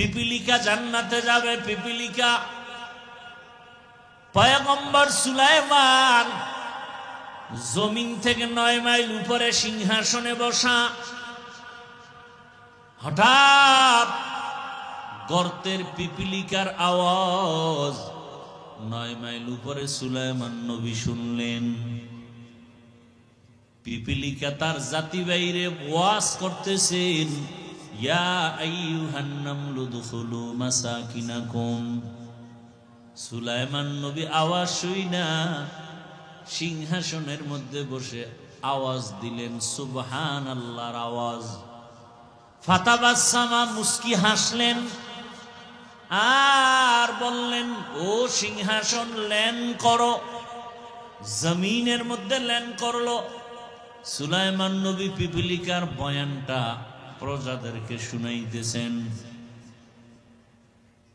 পিপিলিকা জান্নাতে যাবে, পিপিলিকা। পয়গম্বর সুলাইমান জমিন থেকে নয় মাইল উপরে সিংহাসনে বসা। হঠাৎ গর্তের পিপিলিকার আওয়াজ নয় মাইল উপরে সুলাইমান নবী শুনলেন। পিপিলিকা তার জাতি বাইরে ওয়াজ করতেছেন। ইয়া আওয়াজ না, সিংহাসনের মধ্যে বসে আওয়াজ দিলেন সুবহান আল্লাহর আওয়াজ ফাতাবাসামা মুস্কি হাসলেন, আর বললেন, ও সিংহাসন ল্যান করো, জমিনের মধ্যে ল্যান করল। সুলাইমান নবী পিপিলিকার বয়ানটা প্রজাদেরকে শুনাইতেছেন।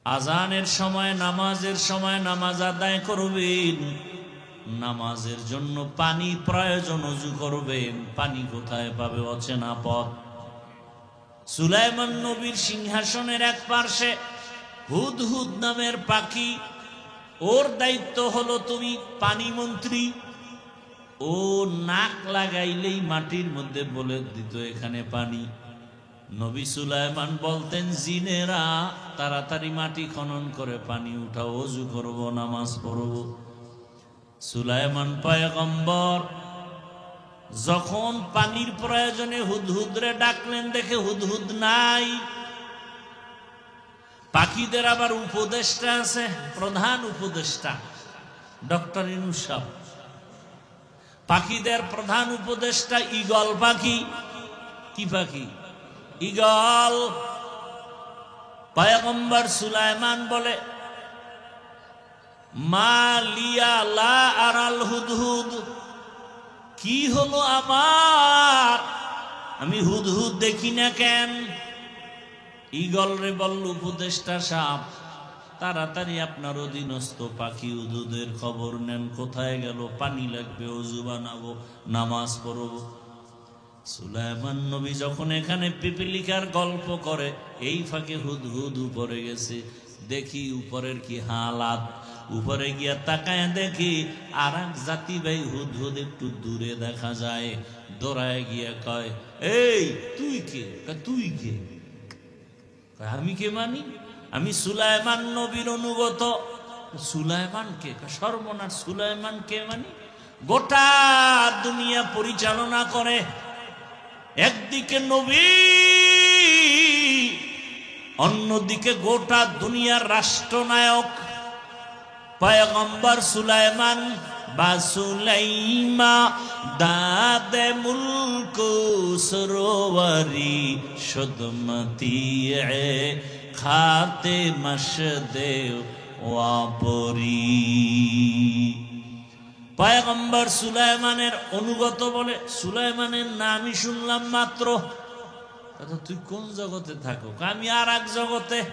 আজানের সময়, নামাজের সময় নামাজ আদায় করবেন। নামাজের জন্য পানি প্রয়োজন অজু করবেন। পানি কোথায় পাবে অচেনা পথ। সুলাইমান নবীর সিংহাসনের এক পার্শ্বে হুদ হুদ নামের পাখি। ওর দায়িত্ব হলো তুমি পানি মন্ত্রী। ও নাক লাগাইলেই মাটির মধ্যে বলে দিত, এখানে পানি। নবী সুলাইমান বলতেন, জিনেরা, তাড়াতাড়ি মাটি খনন করে পানি উঠাও, অজু করব, নামাজ পড়ব। সুলাইমান পয়গম্বর যখন পানির প্রয়োজনে হুদহুদরে ডাকলেন, দেখে হুদহুদ নাই। পাখিদের আবার উপদেষ্টা আছে, প্রধান উপদেষ্টা, ডক্টর ইনুসাব পাখিদের প্রধান উপদেষ্টা ইগল পাখি, কি পাখি? ইগল, পয়গম্বর সুলাইমান বলে, মা লিয়া লা আরাল হুদহুদ, কি হলো আমার? আমি হুদহুদ দেখি না কেন? ইগল রে বলল, উপদেষ্টা সাপ তাড়াতাড়ি আপনার অধীনস্থ পাখি উদুদের খবর নেন। কোথায় গেল? পানি লাগবে, অজু বানাবো, নামাজ পড়ব। সুলাইমান নবী যখন এখানে পিপিলিকার গল্প করে এই ফাঁকে হুদ হুদ উপরে গেছে। দেখি উপরের কি হালাত উপরে গিয়া তাকায় দেখি আর এক হুদ হুদ একটু দূরে দেখা যায় দৌড়ায় গিয়া কয় এই তুই কে? তুই কে? আমি কে মানি? আমি সুলাইমান নবীর অনুগত। সুলাইমান কে? কয়, সর্বনাশ সুলাইমান কে মানি? গোটা দুনিয়া পরিচালনা করে। একদিকে নবী, অন্যদিকে গোটা দুনিয়ার রাষ্ট্রনায়ক, পয়গম্বর সুলাইমান বা সুলাইমা, দাদে মুলক সরোবরি সুদমতি খাতে মশদেও ওয়াপরি। পয়গম্বর সুলাইমানের অনুগত বলে, সুলাইমানের নামই শুনলাম মাত্র। কথা তুই কোন জগতে থাকো আমি আর এক জগতে।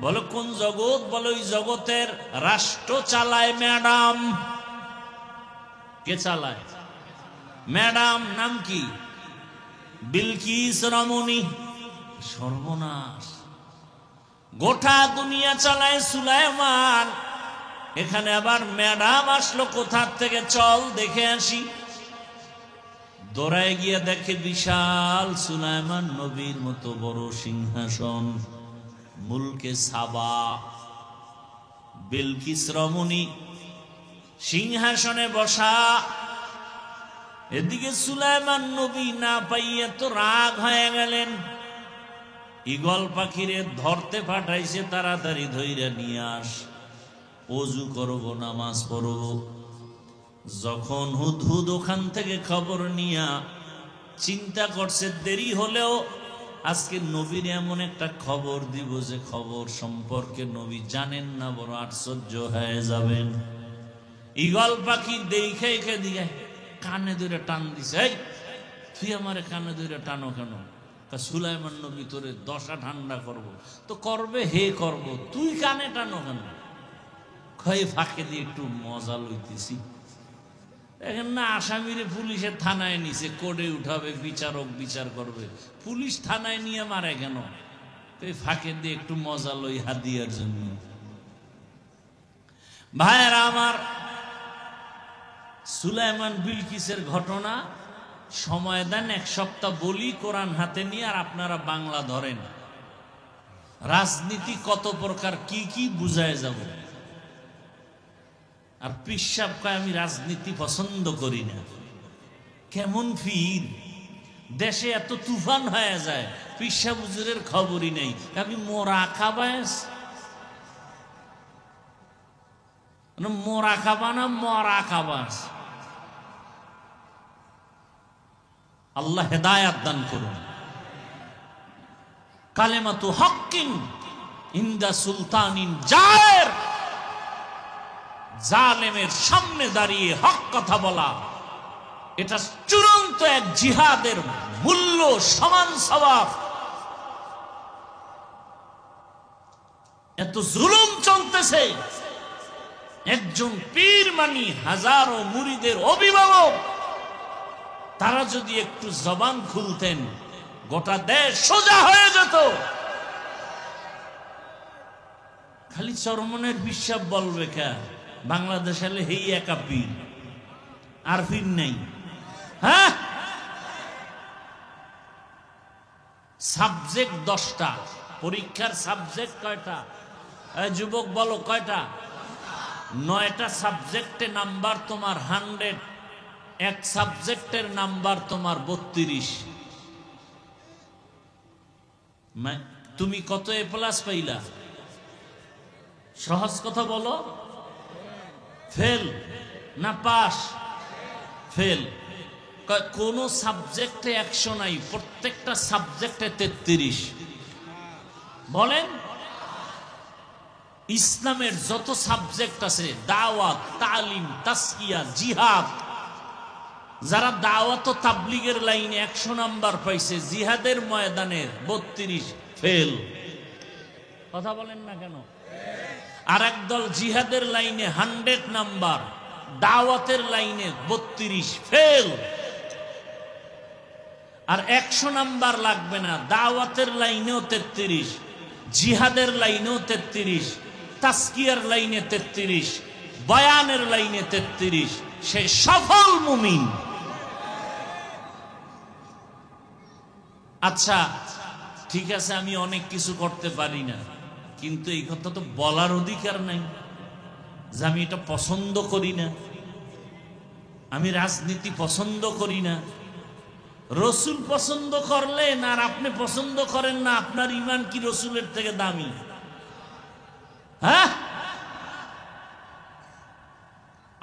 বলো, কোন জগৎ? বলো, ওই জগতের রাষ্ট্র চালায়, ম্যাডাম। কে চালায়? ম্যাডাম, নাম কি? বিলকিস রমণী। সর্বনাশ। গোটা দুনিয়া চালায় সুলাইমান। এখানে আবার ম্যাডাম আসলো কোথার থেকে? চল দেখে আসি। দৌড়ায় গিয়ে দেখে বিশাল সুলাইমান নবীর মতো বড় সিংহাসন, মুলকে সাবা, বিলকিস রমণী, সিংহাসনে বসা। এদিকে সুলাইমান নবী না পাইয়ে তো রাগ হয়ে গেলেন। ইগল পাখিরে ধরতে পাঠাইছে, তাড়াতাড়ি ধইরা নিয়ে আস। অজু করব, নামাজ পড়ব। যখন হুদহুদ ওখান থেকে খবর নিয়া চিন্তা করছে, দেরি হলেও আজকে নবীর এমন একটা খবর দিব যে খবর সম্পর্কে নবী জানেন না, বড় আশ্চর্য হয়ে যাবেন। ইগল পাখি দেখে দেখে দিয়ে কানে ধরে টান দিছে তুই আমারে কানে ধরে টানো কেন? তা সুলাইমান নবী তোরে দশা ঠান্ডা করব। তো করবে, হে করব, তুই কানে টানো কেন? খয়ে ফাঁকে দিয়ে একটু মজা লইতেছি। এখন না, আসামিরে পুলিশের থানায় নিছে, কোর্টে উঠাবে, বিচারক বিচার করবে। পুলিশ থানায় নিয়ে মারে কেন? এই ফাঁকে দিয়ে একটু মজা লই হাদিয়ার জন্য। ভাইয়েরা, আমার সুলাইমান বিলকিসের ঘটনা সময় দেন এক সপ্তাহ বলি কোরআন হাতে নিয়ে, আর আপনারা বাংলা ধরেন। রাজনীতি কত প্রকার, কি কি বুঝায় যাব? আর পিসাব কয়, আমি রাজনীতি পছন্দ করি না। কেমন ফির দেশে এত তুফান হয়ে যায় পিসা বুজুরের খবরই নেই। আমি মোরা খাবাস মোরা খাবা না, মরা খাবাস আল্লাহ হেদায়াত দান করুন। কালেমাতু হকিন ইন্দা সুলতানিন জায়ের। জালেমের সামনে দাঁড়িয়ে হক কথা বলা, এটা চূড়ান্ত এক জিহাদের মূল্য, সমান স্বভাব এত জুলুম চলতেছে। একজন পীর মানি হাজারো মুরিদের অভিভাবক, তারা যদি একটু জবান খুলতেন, গোটা দেশ সোজা হয়ে যেত। খালি চরমনের বিশ্বাস বলবে কে? বাংলাদেশ হলে হেই একা পীর আর পীর নেই। হ্যাঁ? সাবজেক্ট দশটা, পরীক্ষার সাবজেক্ট কয়টা? যুবক বলো কয়টা? নয়টা সাবজেক্টে নাম্বার তোমার হান্ড্রেড, এক সাবজেক্টের নাম্বার তোমার বত্রিশ। তুমি কত এ প্লাস পাইলা? সহজ কথা বলো। ফেল না পাস? ফেল। কোন সাবজেক্টে একশো নাই, প্রত্যেকটা সাবজেক্টে তেত্রিশ। বলেন? ইসলামের যত সাবজেক্ট আছে, দাওয়াত, তালিম, তাস্কিয়া, জিহাদ, যারা দাওয়াত তাবলিগের লাইনে একশো নাম্বার পাইছে, জিহাদের ময়দানের বত্রিশ, ফেল। কথা বলেন না কেন? আর একদল জিহাদের লাইনে হান্ড্রেড নাম্বার, দাওয়াতের লাইনে বত্রিশ, ফেল। আর একশো নাম্বার লাগবে না, দাওয়াতের লাইনেও তেত্রিশ, জিহাদের লাইনেও তেত্রিশ, তাস্কিয়ার লাইনে তেত্রিশ, বয়ানের লাইনে তেত্রিশ, সে সফল মুমিন। আচ্ছা ঠিক আছে, আমি অনেক কিছু করতে পারি না। কিন্তু এই কথা তো বলার অধিকার নাই যে আমি এটা পছন্দ করি না। আমি রাজনীতি পছন্দ করি না। রসুল পছন্দ করলেন আর আপনি পছন্দ করেন না, আপনার ইমান কি রসুলের থেকে দামি? হ্যাঁ?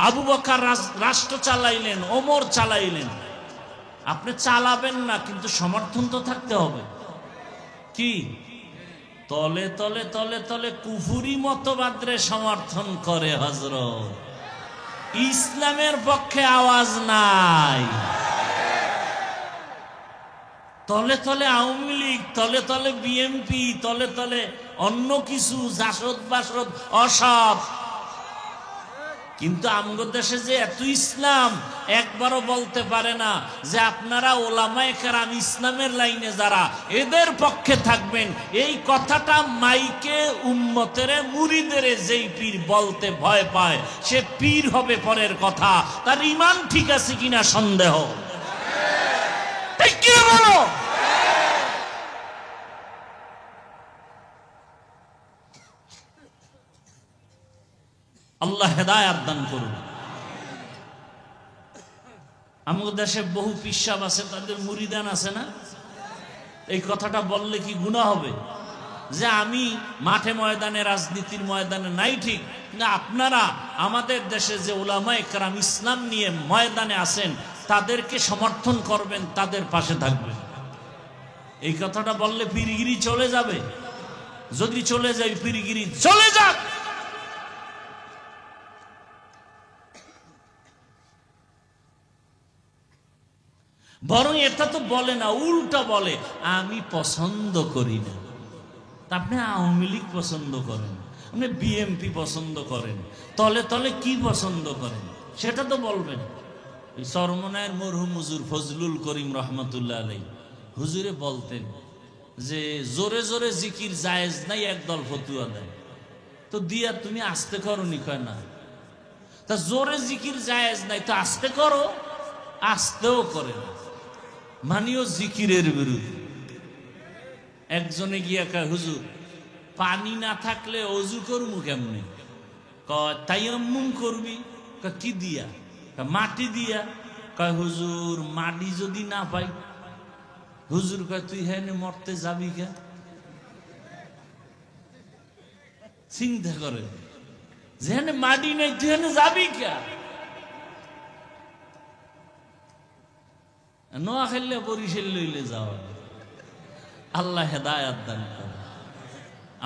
আবু বকার রাষ্ট্র চালাইলেন, ওমর চালাইলেন। আপনি চালাবেন না, কিন্তু সমর্থন তো থাকতে হবে। কি? তলে তলে তলে তলে কুফুরি মতবাদরে সমর্থন করে হজরত ইসলামের পক্ষে আওয়াজ নাই। তলে তলে আওয়ামী লীগ, তলে তলে বিএমপি, তলে তলে অন্য কিছু জাসদ বাসদ অসৎ। কিন্তু আমগো দেশে যে এত ইসলাম, একবারও বলতে পারে না যে আপনারা ওলামায় কারাম ইসলামের লাইনে যারা, এদের পক্ষে থাকবেন। এই কথাটা মাইকে উম্মতেরে মুড়িদেরে যেই পীর বলতে ভয় পায়, সে পীর হবে পরের কথা। তার ইমান ঠিক আছে কিনা সন্দেহ? ঠিক কি বলো? আল্লাহ হেদায়াত দান করুন। আমাদের দেশে বহু পিসাব আছে, তাদের মুরিদান আছে না? এই কথাটা বললে কি গুণা হবে? যে আমি মাঠে ময়দানে, রাজনীতির ময়দানে নাই ঠিক না আপনারা আমাদের দেশে যে ওলামা একরাম ইসলাম নিয়ে ময়দানে আছেন, তাদেরকে সমর্থন করবেন, তাদের পাশে থাকবেন। এই কথাটা বললে পিরিগিরি চলে যাবে। যদি চলে যায়, পিরিগিরি চলে যাক। বরং এটা তো বলে না, উল্টা বলে, আমি পছন্দ করি না। আপনি আওয়ামী লীগ পছন্দ করেন, আপনি বিএমপি পছন্দ করেন, তলে তলে কি পছন্দ করেন? সেটা তো বলবেন। সরমনায়ের মরহুম হুজুর ফজলুল করিম রহমতুল্লাহ আলাই হুজুরে বলতেন যে, জোরে জোরে জিকির জায়েজ নাই, একদল ফতুয়া দেয় তো দিয়া তুমি আসতে করো নি কয় না? তা জোরে জিকির জায়েজ নাই, তো আসতে করো, আসতেও করে না। মানিও জিকিরের বিরুদ্ধে। একজনে গিয়া কয়, হুজুর, পানি না থাকলে অজু করব কেমনে? তাইয়াম্মুম করবি। কি দিয়া? মাটি দিয়া। কয়, হুজুর, মাটি যদি না পাই? হুজুর কয়, তুই হ্যাঁ মরতে যাবি কে? চিন্তা করে। যেখানে মাটি নেই, তুই যাবি কে? নোয়া খেললে বরিশাল লইলে যাওয়া আল্লাহ হেদায়াত দান করে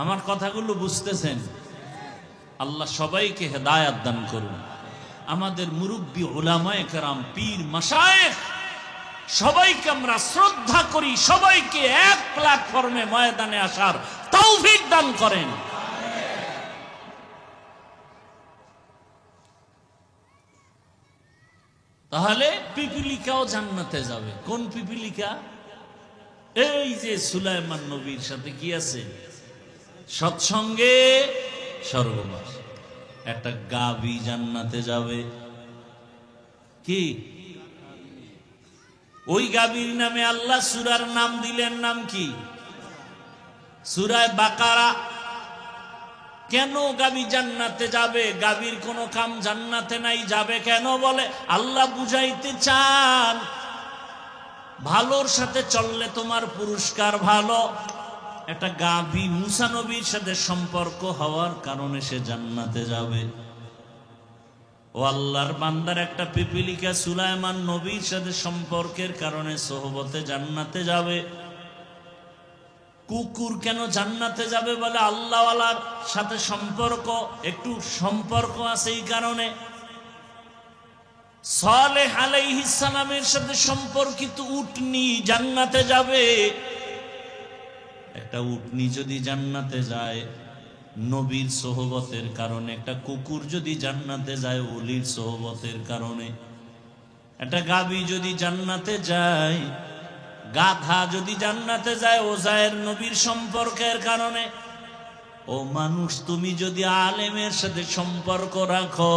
আমার কথাগুলো বুঝতেছেন? আল্লাহ সবাইকে হেদায়াত দান করুন। আমাদের মুরব্বী ওলামায় কেরাম, পীর মাসায়েখ সবাইকে আমরা শ্রদ্ধা করি, সবাইকে এক প্ল্যাটফর্মে ময়দানে আসার তৌফিক দান করেন। তাহলে পিপিলিকাও জান্নাতে যাবে। কোন পিপিলিকা? এই যে সুলাইমান নবীর সাথে কি আছে? সৎসঙ্গে স্বর্গবাস একটা গাবি জান্নাতে যাবে। কি? ওই গাবির নামে আল্লাহ সুরার নাম দিলেন নাম কি? সুরায় বাকারা। কেন গাবি জান্নাতে যাবে? গাবির কোনো কাম জান্নাতে নাই, যাবে কেন বলে? আল্লাহ বুঝাইতে চান, ভালোর সাথে চললে তোমার পুরস্কার ভালো। একটা গাভী মুসানবীর সাথে সম্পর্ক হওয়ার কারণে সে জান্নাতে যাবে। ও আল্লাহর বান্দার একটা পিপিলিকা সুলাইমান নবীর সাথে সম্পর্কের কারণে সোহবতে জান্নাতে যাবে। কুকুর কেন জান্নাতে যাবে বলে আল্লাহওয়ালার সাথে সম্পর্ক? একটু সম্পর্ক আছে এই কারণে। সালেহ আলাইহিস সালামের সাথে সম্পর্কিত উটনি জান্নাতে যাবে। একটা উটনি যদি জান্নাতে যায়, নবীর সোহবতের কারণে, একটা কুকুর যদি জান্নাতে যায় অলির সোহবতের কারণে, একটা গাবি যদি জান্নাতে যায় গাধা যদি জান্নাতে যায় ও ওজায়ের নবীর সম্পর্কের কারণে। ও মানুষ, তুমি যদি আলেমের সাথে সম্পর্ক রাখো,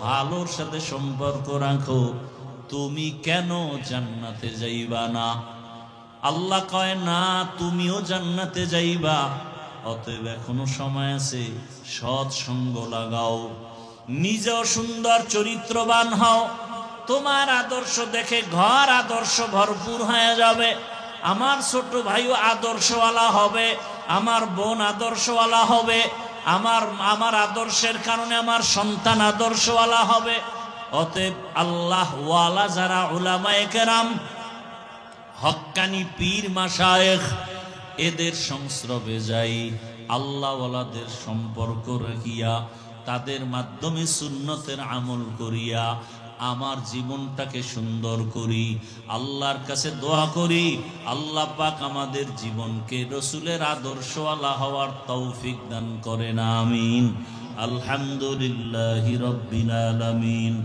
ভালোর সাথে সম্পর্ক রাখো, তুমি কেন জান্নাতে যাইবা না? আল্লাহ কয়, না, তুমিও জান্নাতে যাইবা। অতএব এখনও সময় আছে, সৎসঙ্গ লাগাও। নিজেও সুন্দর, চরিত্রবান হও। তোমার আদর্শ দেখে ঘর আদর্শ ভরপুর হয়ে যাবে। আমার ছোট ভাইও আদর্শওয়ালা হবে, আমার বোন আদর্শওয়ালা হবে, আমার আমার আদর্শের কারণে আমার সন্তান আদর্শওয়ালা হবে। অতএব আল্লাহ ওয়ালা যারা উলামায়ে কেরাম, হক্কানি পীর মাসায়েখ এদের সংস্রবে যাই। আল্লাহওয়ালাদের সম্পর্ক রাখিয়া, তাদের মাধ্যমে সুন্নতের আমল করিয়া আমার জীবনটাকে সুন্দর করি আল্লাহর কাছে দোয়া করি আল্লাহ পাক আমাদের জীবনকে রসুলের আদর্শওয়ালা হওয়ার তৌফিক দান করেন আমিন আলহামদুলিল্লাহ রব্বিল আলামিন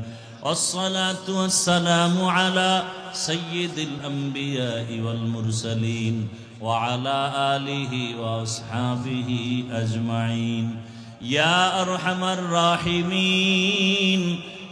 والصلاة والسلام على سيد الأنبياء والمرسلين وعلى آله وأصحابه أجمعين يا أرحم الراحمين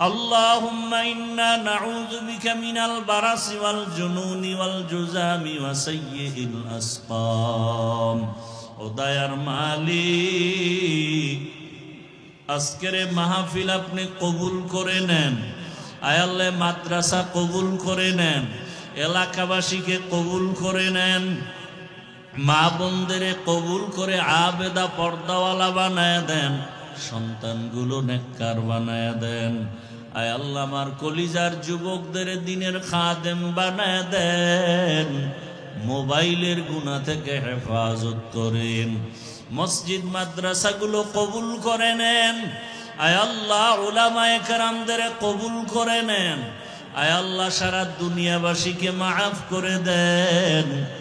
اللهم إنا نعوذ بك من البرص والجنون والجزام وسيء الأسقام উদয়ার মালিক আজকের এই মাহফিল আপনি কবুল করে নেন আয়াল্লে মাদ্রাসা কবুল করে নেন এলাকাবাসীকে কবুল করে নেন মা বোনদেরে কবুল করে আবেদা পর্দাওয়ালা বানায় দেন সন্তানগুলো নেককার বানায় দেন। আয় আল্লাহ, আমার কলিজার যুবকদের দিনের খাদেম বানায় দেন। মোবাইলের গুণা থেকে হেফাজত করেন। মসজিদ, মাদ্রাসাগুলো কবুল করে নেন। আয় আল্লাহ ওলামায়ে কেরামদের কবুল করে নেন। আয় আল্লাহ, সারা দুনিয়াবাসীকে মাফ করে দেন।